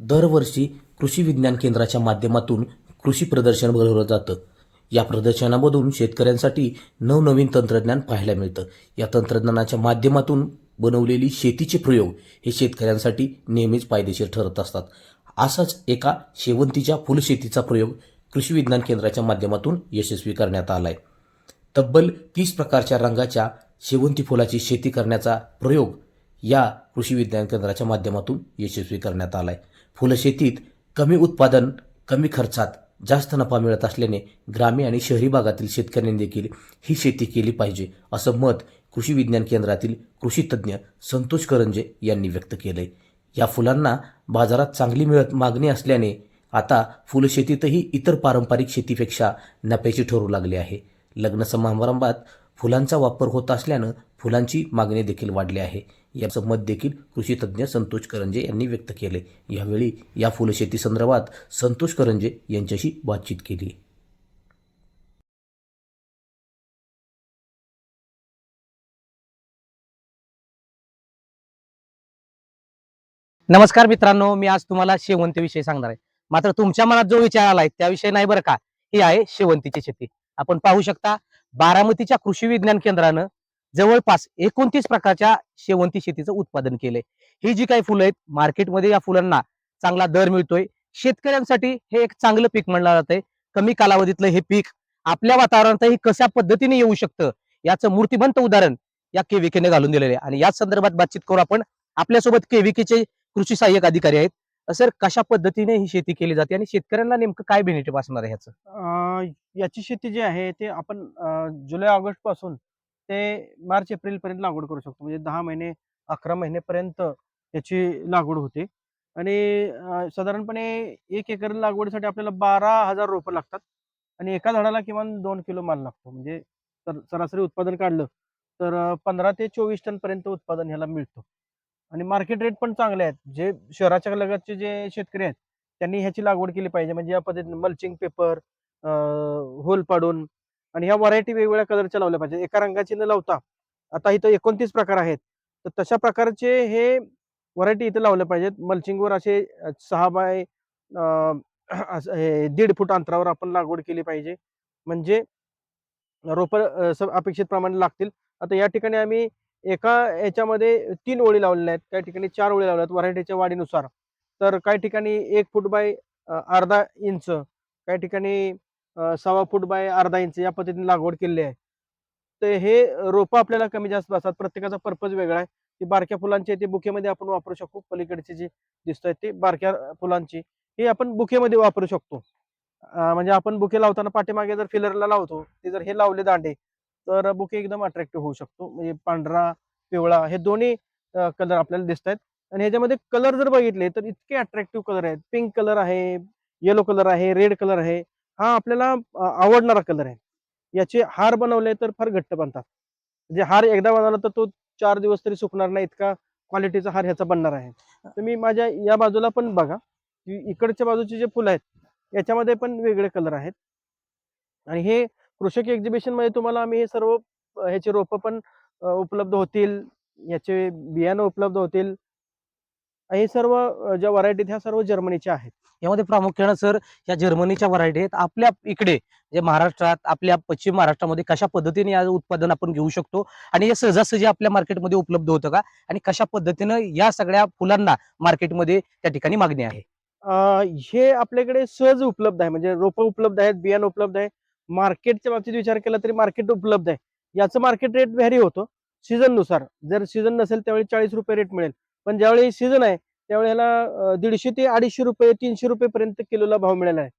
दरवर्षी कृषी विज्ञान केंद्राच्या माध्यमातून कृषी प्रदर्शन भरवलं जातं. या प्रदर्शनामधून शेतकऱ्यांसाठी नवनवीन तंत्रज्ञान पाहायला मिळतं. या तंत्रज्ञानाच्या माध्यमातून बनवलेली शेतीचे प्रयोग हे शेतकऱ्यांसाठी नेहमीच फायदेशीर ठरत असतात. असाच एका शेवंतीच्या फुलशेतीचा प्रयोग कृषी विज्ञान केंद्राच्या माध्यमातून यशस्वी करण्यात आला आहे तब्बल तीस प्रकारच्या रंगाच्या शेवंती फुलाची शेती करण्याचा प्रयोग या कृषी विज्ञान केंद्राच्या माध्यमातून यशस्वी करण्यात आला आहे फुलशेतीत कमी उत्पादन कमी खर्चात जास्त नफा मिळत असल्याने ग्रामीण आणि शहरी भागातील शेतकऱ्यांनी देखील ही शेती केली पाहिजे असं मत कृषी विज्ञान केंद्रातील कृषी तज्ज्ञ संतोष करंजे यांनी व्यक्त केलंय. या फुलांना बाजारात चांगली मिळत मागणी असल्याने आता फुलशेतीतही इतर पारंपरिक शेतीपेक्षा नफ्याची ठरू लागली आहे. लग्न समारंभात फुलांचा वापर होत असल्यानं फुलांची मागणी देखील वाढली आहे. याचं मत देखील कृषी तज्ज्ञ संतोष करंजे यांनी व्यक्त केले. यावेळी या फुलशेती संदर्भात संतोष करंजे यांच्याशी बातचीत केली. नमस्कार मित्रांनो मी आज तुम्हाला शेवंतीविषयी सांगणार आहे. मात्र तुमच्या मनात जो विचार आलाय त्याविषयी नाही बरं का? ही आहे शेवंतीची शेती. आपण पाहू शकता बारामतीच्या कृषी विज्ञान केंद्रानं जवळपास एकोणतीस प्रकारच्या शेवंती शेतीचं उत्पादन केलंय. ही जी काही फुलं आहेत मार्केटमध्ये या फुलांना चांगला दर मिळतोय. शेतकऱ्यांसाठी हे एक चांगलं पीक म्हणलं जातंय कमी कालावधीतलं हे पीक आपल्या वातावरणातही कशा पद्धतीने येऊ शकतं याचं मूर्तिमंत उदाहरण या केविकेने घालून दिलेलं आहे. आणि याच संदर्भात बातचीत करू आपण. आपल्यासोबत केविकेचे कृषी सहाय्यक अधिकारी आहेत. सर कशा पद्धतीने ही शेती केली जाते आणि शेतकऱ्यांना नेमकं काय बेनिफिट असणार आहे याचं? याची शेती जी आहे ते आपण जुलै ऑगस्टपासून ते मार्च एप्रिल पर्यंत लागवड करू शकतो. म्हणजे दहा महिने अकरा महिनेपर्यंत याची लागवड होते. आणि साधारणपणे एक एकर लागवडीसाठी आपल्याला बारा हजार रोपं लागतात. आणि एका झाडाला किमान दोन किलो माल लागतो. म्हणजे तर सरासरी उत्पादन काढलं तर पंधरा ते चोवीस टनपर्यंत उत्पादन ह्याला मिळतो. आणि मार्केट रेट पण चांगले आहेत. जे शहराच्या लगतचे जे शेतकरी आहेत त्यांनी ह्याची लागवड केली पाहिजे. म्हणजे या पद्धतीने मल्चिंग पेपर होल पाडून आणि ह्या व्हरायटी वेगवेगळ्या कलरच्या लावल्या पाहिजे एका रंगाची न लावता आता इथं एकोणतीस प्रकार आहेत. तर तशा प्रकारचे हे व्हरायटी इथं लावल्या पाहिजेत. मल्चिंगवर असे सहा बाय असं हे दीड फूट अंतरावर आपण लागवड केली पाहिजे. म्हणजे रोपं अपेक्षित प्रमाणे लागतील. आता या ठिकाणी आम्ही एका याच्यामध्ये तीन ओळी लावलेल्या आहेत. काही ठिकाणी चार ओळी लावल्या आहेत व्हरायटीच्या वाढीनुसार. तर काही ठिकाणी एक फूट बाय अर्धा इंच काही ठिकाणी सव्वा फूट बाय अर्धा इंच या पद्धतीने लागवड केलेली आहे. तर हे रोपं आपल्याला कमी जास्त असतात. प्रत्येकाचा पर्पज वेगळा आहे. ती बारक्या फुलांची आहे ते बुकेमध्ये आपण वापरू शकतो पलीकडची जी दिसत आहेत ते बारक्या फुलांची. हे आपण बुकेमध्ये वापरू शकतो. म्हणजे आपण बुके लावताना पाठीमागे जर फिलरला लावतो ते जर हे लावले दांडे तर बुके एकदम अट्रॅक्टिव्ह होऊ शकतो. म्हणजे पांढरा पिवळा हे दोन्ही कलर आपल्याला दिसत आहेत आणि ह्याच्यामध्ये कलर जर बघितले तर इतके अट्रॅक्टिव्ह कलर आहेत. पिंक कलर आहे येलो कलर आहे रेड कलर आहे. हा आपल्याला आवडणारा कलर आहे. याचे हार बनवले तर फार घट्ट बनतात. म्हणजे हार एकदा बनवला तर तो चार दिवस तरी सुकणार नाही इतका क्वालिटीचा हार ह्याचा बनणार आहे. तुम्ही माझ्या या बाजूला पण बघा इकडच्या बाजूचे जे फुलं आहेत याच्यामध्ये पण वेगळे कलर आहेत. आणि हे कृषक एक्झिबिशनमध्ये तुम्हाला आम्ही हे सर्व ह्याचे रोपं पण उपलब्ध होतील याचे बियाणं उपलब्ध होतील. हे सर्व ज्या व्हरायटी ह्या सर्व जर्मनीच्या आहेत. यामध्ये प्रामुख्यानं सर या जर्मनीच्या व्हरायटी आहेत. आपल्या इकडे जे महाराष्ट्रात आपल्या पश्चिम महाराष्ट्रामध्ये कशा पद्धतीने या उत्पादन आपण घेऊ शकतो? आणि हे सहजासहजी आपल्या मार्केटमध्ये उपलब्ध होतं का? आणि कशा पद्धतीनं या सगळ्या फुलांना मार्केटमध्ये त्या ठिकाणी मागणी आहे? हे आपल्याकडे सहज उपलब्ध आहे. म्हणजे रोपं उपलब्ध आहेत बियाणं उपलब्ध आहे. मार्केटच्या बाबतीत विचार केला तरी मार्केट उपलब्ध आहे. याचं मार्केट रेट व्हॅरी होतो. सीझननुसार जर सीझन नसेल त्यावेळी चाळीस रुपये रेट मिळेल. पण ज्यावेळी सीझन आहे त्यावेळी ह्याला दीडशे ते अडीचशे रुपये तीनशे रुपये पर्यंत किलोला भाव मिळाला आहे.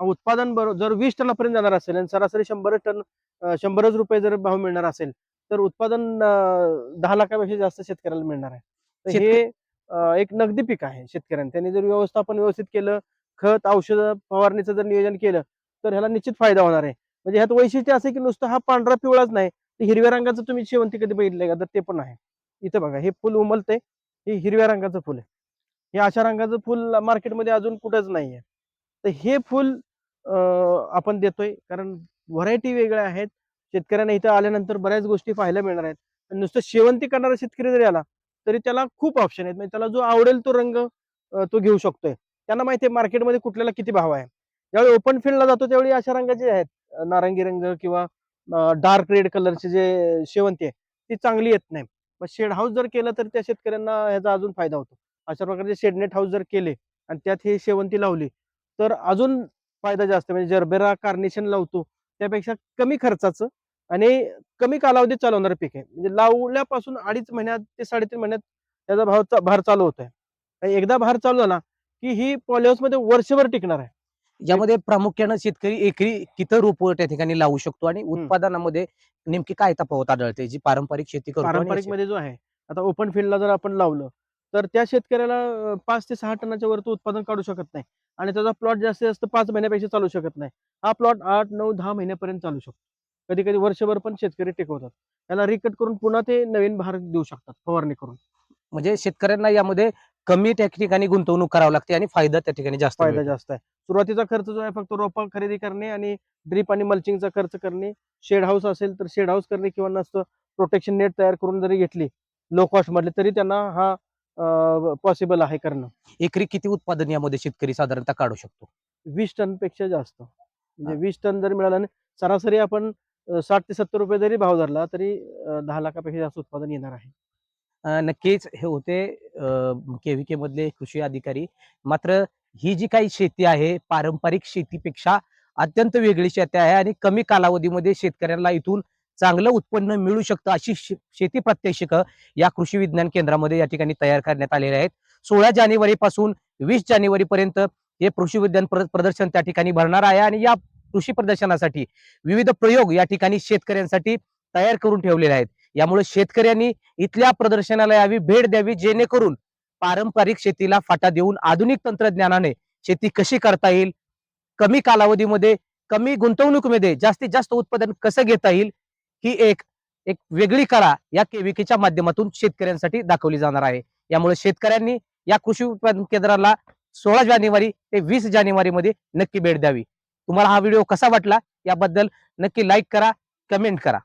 उत्पादन बरोबर जर वीस टनापर्यंत जाणार असेल आणि सरासरी शंभर टन शंभरच रुपये जर भाव मिळणार असेल तर उत्पादन दहा लाखापेक्षा जास्त शेतकऱ्याला मिळणार आहे. तर हे एक नगदी पीक आहे शेतकऱ्यांनी त्यांनी जर व्यवस्थापन व्यवस्थित केलं खत औषध फवारणीचं जर नियोजन केलं तर ह्याला निश्चित फायदा होणार आहे. म्हणजे ह्यात वैशिष्ट्य असं की नुसतं हा पांढरा पिवळाच नाही तर हिरव्या रंगाचं तुम्ही शेवंती कधी बघितलंय का? तर ते पण आहे. इथं बघा हे फुल उमलतंय. हे हिरव्या रंगाचं फुल आहे. हे अशा रंगाचं फुल मार्केटमध्ये अजून कुठंच नाही आहे तर हे फुल आपण देतोय कारण व्हरायटी वेगळ्या आहेत. शेतकऱ्यांना इथं आल्यानंतर बऱ्याच गोष्टी पाहायला मिळणार आहेत. आणि नुसतं शेवंती करणारा शेतकरी जरी आला तरी त्याला खूप ऑप्शन आहेत. म्हणजे त्याला जो आवडेल तो रंग तो घेऊ शकतोय. त्यांना माहिती आहे मार्केटमध्ये कुठल्याला किती भाव आहे. ज्यावेळी ओपन फील्डला जातो त्यावेळी अशा रंगाचे आहेत नारंगी रंग किंवा डार्क रेड कलरचे जे शेवंती आहे ती चांगली येत नाही. मग शेड हाऊस जर केलं तर त्या शेतकऱ्यांना ह्याचा अजून फायदा होतो. अशा प्रकारचे शेडनेट हाऊस जर केले आणि त्यात हे शेवंती लावली तर अजून फायदा जास्त म्हणजे जरबेरा कार्नेशन लावतो त्यापेक्षा कमी खर्चाचं आणि कमी कालावधीत चालवणारं पीक आहे. म्हणजे लावल्यापासून अडीच महिन्यात ते साडेतीन महिन्यात त्याचा भाव चा- भार चालू होत आहे एकदा भार चालू झाला की ही पॉलिहाऊसमध्ये वर्षभर टिकणार आहे. यामध्ये प्रामुख्यानं शेतकरी एकरी किती रोप त्या ठिकाणी लावू शकतो आणि उत्पादनामध्ये नेमकी काय तफावत आढळते जी पारंपरिक शेती करतो आणि पारंपरिकमध्ये जो आहे आता ओपन फील्डला जर आपण लावलं तर त्या शेतकऱ्याला पाच ते सहा टनाच्या वरती उत्पादन काढू शकत नाही आणि त्याचा प्लॉट जास्तीत जास्त पाच महिन्यापेक्षा चालू शकत नाही. हा प्लॉट आठ नऊ दहा महिन्यापर्यंत चालू शकतो. कधी कधी वर्षभर पण शेतकरी टिकवतात. त्याला रिकट करून पुन्हा ते नवीन भार देऊ शकतात फवारणी करून. म्हणजे शेतकऱ्यांना यामध्ये कमी त्या ठिकाणी गुंतवणूक करावी लागते आणि फायदा त्या ठिकाणी जास्त फायदा. जास्त आहे. सुरुवातीचा खर्च जो आहे फक्त रोपा खरेदी करणे आणि ड्रीप आणि मल्चिंगचा खर्च करणे. शेड हाऊस असेल तर शेड हाऊस करणे किंवा नसतं प्रोटेक्शन नेट तयार करून जरी घेतली लो कॉस्ट मधले तरी त्यांना हा पॉसिबल आहे करणं. एकरी किती उत्पादन यामध्ये शेतकरी साधारणतः काढू शकतो? वीस टनपेक्षा जास्त. म्हणजे वीस टन जरी मिळालं आणि सरासरी आपण साठ ते सत्तर रुपये जरी भाव धरला तरी दहा लाखापेक्षा जास्त उत्पादन येणार आहे. नक्कीच हे होते केव्हीके मधले कृषी अधिकारी. मात्र ही जी काही शेती आहे पारंपरिक शेतीपेक्षा अत्यंत वेगळी शेती आहे आणि कमी कालावधीमध्ये शेतकऱ्यांना इथून चांगलं उत्पन्न मिळू शकतं अशी शे- शेती प्रात्यक्षिक या कृषी विज्ञान केंद्रामध्ये या ठिकाणी तयार करण्यात आलेले आहेत. सोळा जानेवारी पासून वीस जानेवारी पर्यंत हे कृषी विज्ञान प्र- प्रदर्शन त्या ठिकाणी भरणार आहे आणि या कृषी प्रदर्शनासाठी विविध प्रयोग या ठिकाणी शेतकऱ्यांसाठी तयार करून ठेवलेले आहेत. यामुळे शेतकऱ्यांनी इथल्या प्रदर्शनाला यावी भेट द्यावी जेणेकरून पारंपरिक शेतीला फाटा देऊन आधुनिक तंत्रज्ञानाने शेती कशी करता येईल? कमी कालावधीमध्ये कमी गुंतवणुकीमध्ये जास्तीत जास्त उत्पादन कसं घेता येईल? ही एक एक वेगळी कला या केविकेच्या माध्यमातून शेतकऱ्यांसाठी दाखवली जाणार आहे. यामुळे शेतकऱ्यांनी या कृषी उत्पादन केंद्राला सोळा जानेवारी ते वीस जानेवारी मध्ये नक्की भेट द्यावी. तुम्हाला हा व्हिडिओ कसा वाटला? याबद्दल नक्की लाईक करा कमेंट करा.